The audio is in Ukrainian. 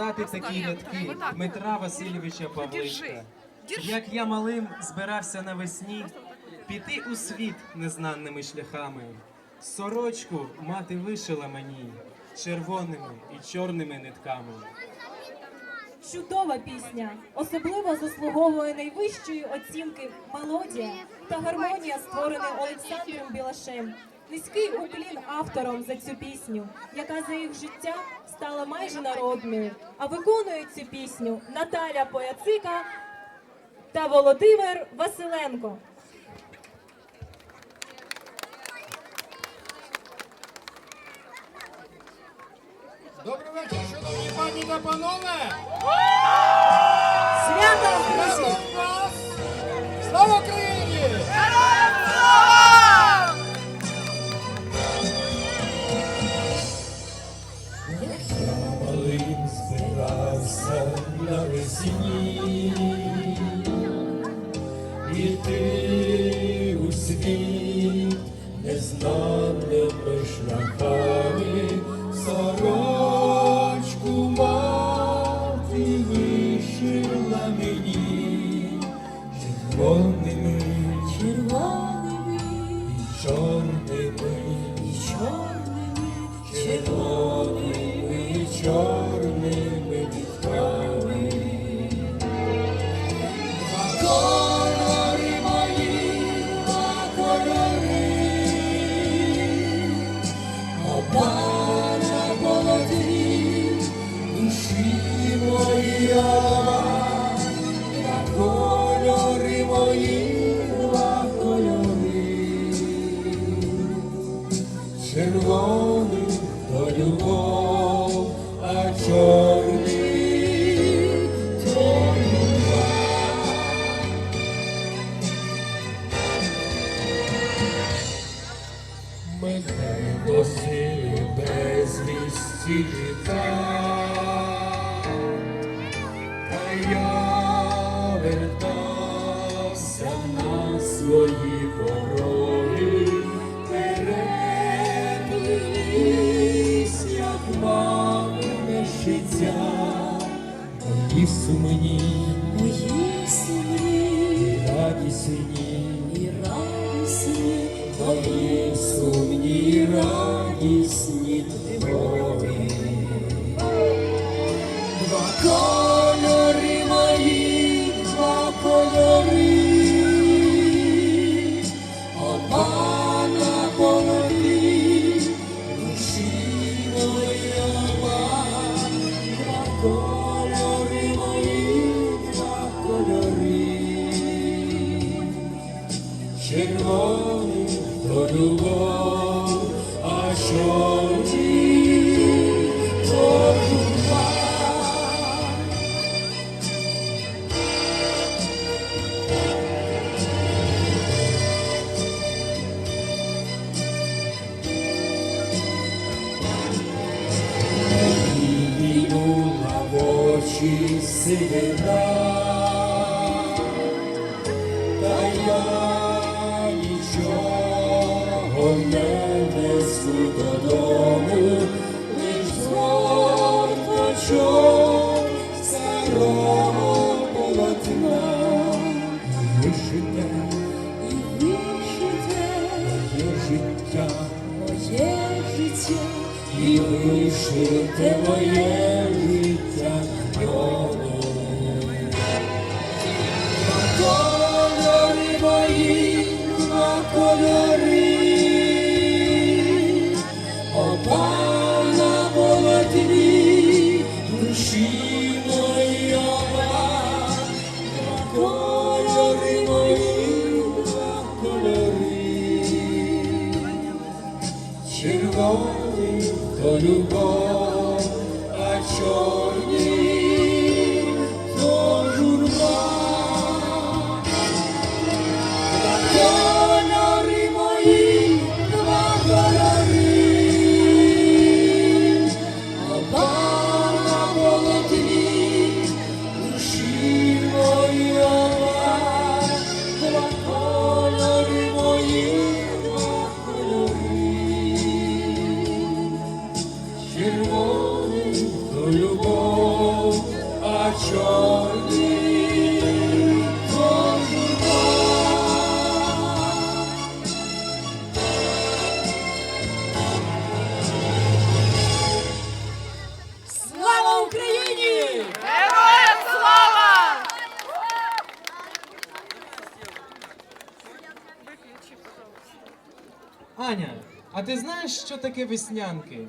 згадати такі рядки Дмитра Васильовича Павличка. Як я малим збирався навесні піти у світ незнаними шляхами. Сорочку мати вишила мені червоними і чорними нитками. Чудова пісня, особливо заслуговує найвищої оцінки мелодія та гармонія, створені Олександром Білашем. Низький уклін автором за цю пісню, яка за їх життя стала майже народною. А виконують цю пісню Наталя Пояцика та Володимир Василенко. Добрий вечір, шановні пані та панове! Свято! Слава Україні! Збирався навесні, іти у світ незнаними шляхами, сорочку мати вишила мені. Червоними, червоними. і чорними, і чорними, червоними Червоний то любов, а чорний то любов. Мене носили безвісті літа, кольори мої, два кольори, оба на голові, душі моя два кольори мої, два кольори, червоний то любов, а чорний очі сивина, та я нічого не несу додому, лиш згорточок старого полотна. Вишите, і вишите моє життя, моє життя, і вишите моє життя червоний то любов, червоний то любов, чорний кожуха. Слава Україні! Аня, а ти знаєш, що таке веснянки?